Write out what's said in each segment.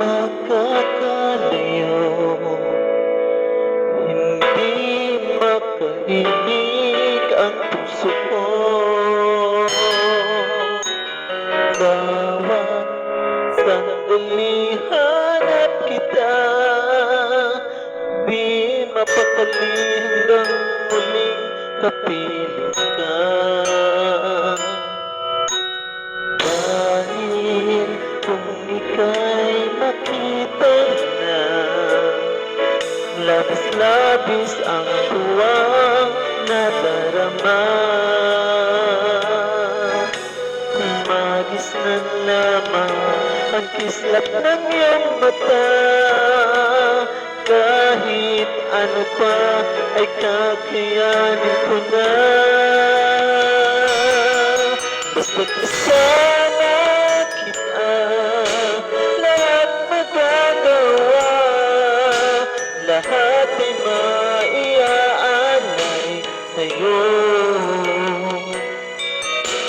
makakalayo. Hindi makainig ang puso ko. Bawat sandali hanap kita. Di mapakali hanggang muling kapiling ka. Labis-labis ang tuwang nadarama. Magis na lamang ang kislap ng iyong mata. Kahit ano pa ay kakayanin ko na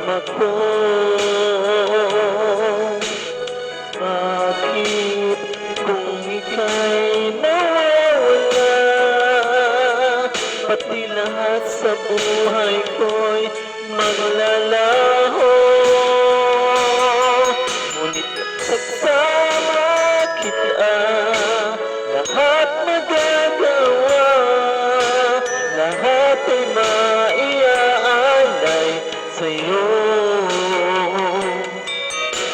kasama ko Bakit kung Pati lahat sa buhay ko'y maglalaho sa'yo.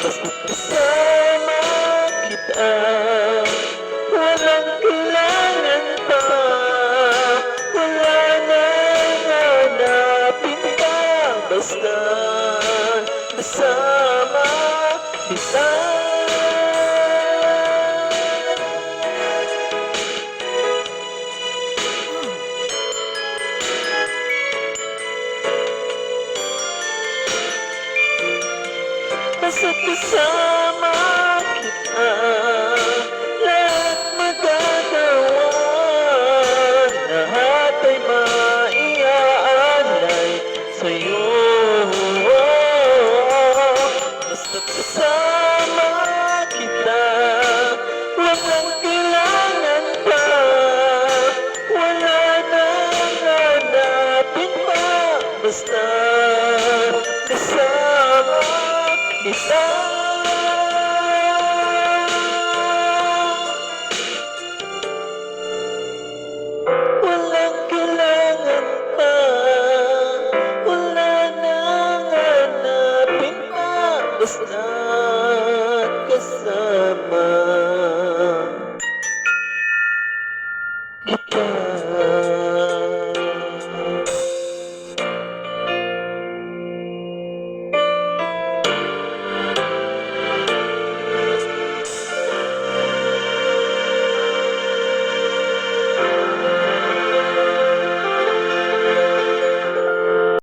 Basta kasama kita Walang kailangan pa. Wala nang hanapin pa Basta kasama kita Basta kasama kita Lahat magagawa Lahat ay maiaalay sa'yo. Basta kasama kita Walang kailangan pa Wala nang hanapin pa Basta kita